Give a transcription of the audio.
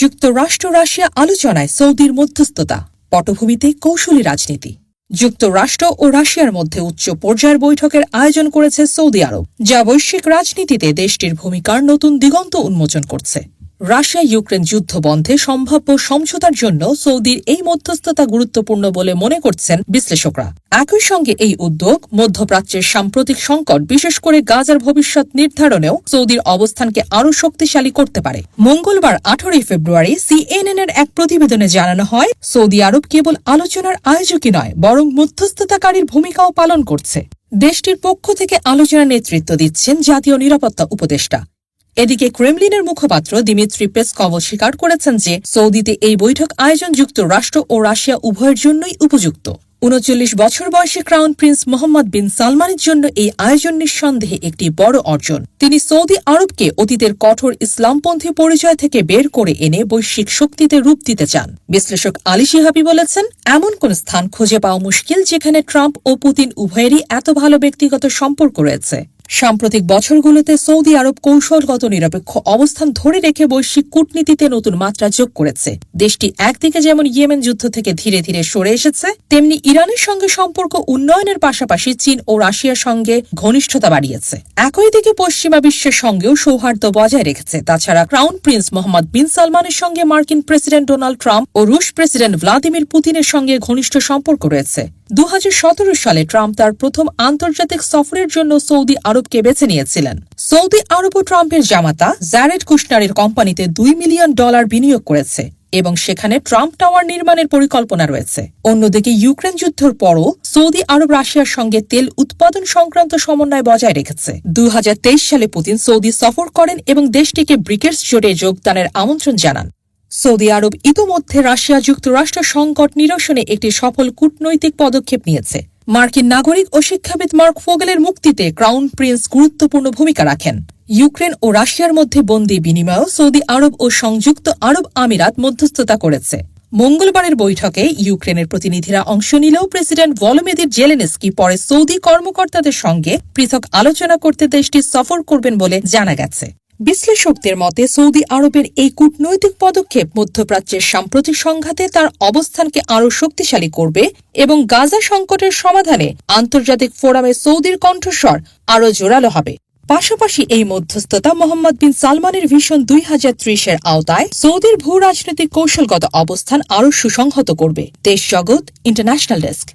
যুক্তরাষ্ট্র রাশিয়া আলোচনায় সৌদির মধ্যস্থতা, পটভূমিতে কৌশলী রাজনীতি। যুক্তরাষ্ট্র ও রাশিয়ার মধ্যে উচ্চ পর্যায়ের বৈঠকের আয়োজন করেছে সৌদি আরব, যা বৈশ্বিক রাজনীতিতে দেশটির ভূমিকার নতুন দিগন্ত উন্মোচন করছে। রাশিয়া ইউক্রেন যুদ্ধ বন্ধে সম্ভাব্য সমঝোতার জন্য সৌদির এই মধ্যস্থতা গুরুত্বপূর্ণ বলে মনে করছেন বিশ্লেষকরা। একই সঙ্গে এই উদ্যোগ মধ্যপ্রাচ্যের সাম্প্রতিক সংকট, বিশেষ করে গাজার ভবিষ্যৎ নির্ধারণেও সৌদির অবস্থানকে আরও শক্তিশালী করতে পারে। মঙ্গলবার আঠারোই ফেব্রুয়ারি সিএনএন এর এক প্রতিবেদনে জানানো হয়, সৌদি আরব কেবল আলোচনার আয়োজকই নয়, বরং মধ্যস্থতাকারীর ভূমিকাও পালন করছে। দেশটির পক্ষ থেকে আলোচনা নেতৃত্ব দিচ্ছেন জাতীয় নিরাপত্তা উপদেষ্টা। এদিকে ক্রেমলিনের মুখপাত্র দিমিত্রি পেসকভ স্বীকার করেছেন যে সৌদিতে এই বৈঠক আয়োজন যুক্তরাষ্ট্র ও রাশিয়া উভয়ের জন্যই উপযুক্ত। উনচল্লিশ বছর বয়সী ক্রাউন প্রিন্স মোহাম্মদ বিন সালমানের জন্য এই আয়োজন নিঃসন্দেহে একটি বড় অর্জন। তিনি সৌদি আরবকে অতীতের কঠোর ইসলামপন্থী পরিচয় থেকে বের করে এনে বৈশ্বিক শক্তিতে রূপ দিতে চান। বিশ্লেষক আলী শিহাবি বলেছেন, এমন কোন স্থান খুঁজে পাওয়া মুশকিল যেখানে ট্রাম্প ও পুতিন উভয়েরই এত ভালো ব্যক্তিগত সম্পর্ক রয়েছে। সাম্প্রতিক বছরগুলোতে সৌদি আরব কৌশলগত নিরপেক্ষ অবস্থান ধরে রেখে বৈশ্বিক কূটনীতিতে নতুন মাত্রা যোগ করেছে। দেশটি একদিকে যেমন ইয়েমেন যুদ্ধ থেকে ধীরে ধীরে সরে এসেছে, তেমনি ইরানের সঙ্গে সম্পর্ক উন্নয়নের পাশাপাশি চীন ও রাশিয়ার সঙ্গে ঘনিষ্ঠতা বাড়িয়েছে। একই দিকে পশ্চিমা বিশ্বের সঙ্গেও সৌহার্দ্য বজায় রেখেছে। তাছাড়া ক্রাউন প্রিন্স মোহাম্মদ বিন সালমানের সঙ্গে মার্কিন প্রেসিডেন্ট ডোনাল্ড ট্রাম্প ও রুশ প্রেসিডেন্ট ভ্লাদিমির পুতিনের সঙ্গে ঘনিষ্ঠ সম্পর্ক রয়েছে। দু হাজার সতেরো সালে ট্রাম্প তার প্রথম আন্তর্জাতিক সফরের জন্য সৌদি আরবকে বেছে নিয়েছিলেন। সৌদি আরব ও ট্রাম্পের জামাতা জ্যারেড কুশনারের কোম্পানিতে দুই মিলিয়ন ডলার বিনিয়োগ করেছে এবং সেখানে ট্রাম্প টাওয়ার নির্মাণের পরিকল্পনা রয়েছে। অন্যদিকে ইউক্রেন যুদ্ধের পরও সৌদি আরব রাশিয়ার সঙ্গে তেল উৎপাদন সংক্রান্ত সমন্বয় বজায় রেখেছে। দুই হাজার তেইশ সালে পুতিন সৌদি সফর করেন এবং দেশটিকে ব্রিকেটস জোটে যোগদানের আমন্ত্রণ জানান। সৌদি আরব ইতোমধ্যে রাশিয়া যুক্তরাষ্ট্র সংকট নিরসনে একটি সফল কূটনৈতিক পদক্ষেপ নিয়েছে। মার্কিন নাগরিক ও শিক্ষাবিদ মার্ক ফোগেলের মুক্তিতে ক্রাউন প্রিন্স গুরুত্বপূর্ণ ভূমিকা রাখেন। ইউক্রেন ও রাশিয়ার মধ্যে বন্দী বিনিময়েও সৌদি আরব ও সংযুক্ত আরব আমিরাত মধ্যস্থতা করেছে। মঙ্গলবারের বৈঠকে ইউক্রেনের প্রতিনিধিরা অংশ নিলেও প্রেসিডেন্ট ভলোমেদির জেলেনেস্কি পরে সৌদি কর্মকর্তাদের সঙ্গে পৃথক আলোচনা করতে দেশটি সফর করবেন বলে জানা গেছে। বিশ্লেষকদের মতে, সৌদি আরবের এই কূটনৈতিক পদক্ষেপ মধ্যপ্রাচ্যের সাম্প্রতিক সংঘাতে তার অবস্থানকে আরও শক্তিশালী করবে এবং গাজা সংকটের সমাধানে আন্তর্জাতিক ফোরামে সৌদির কণ্ঠস্বর আরও জোরালো হবে। পাশাপাশি এই মধ্যস্থতা মোহাম্মদ বিন সালমানের ভিশন দুই হাজার ত্রিশের আওতায় সৌদির ভূ রাজনৈতিক কৌশলগত অবস্থান আরও সুসংহত করবে। দেশ জগৎ ইন্টারন্যাশনাল ডেস্ক।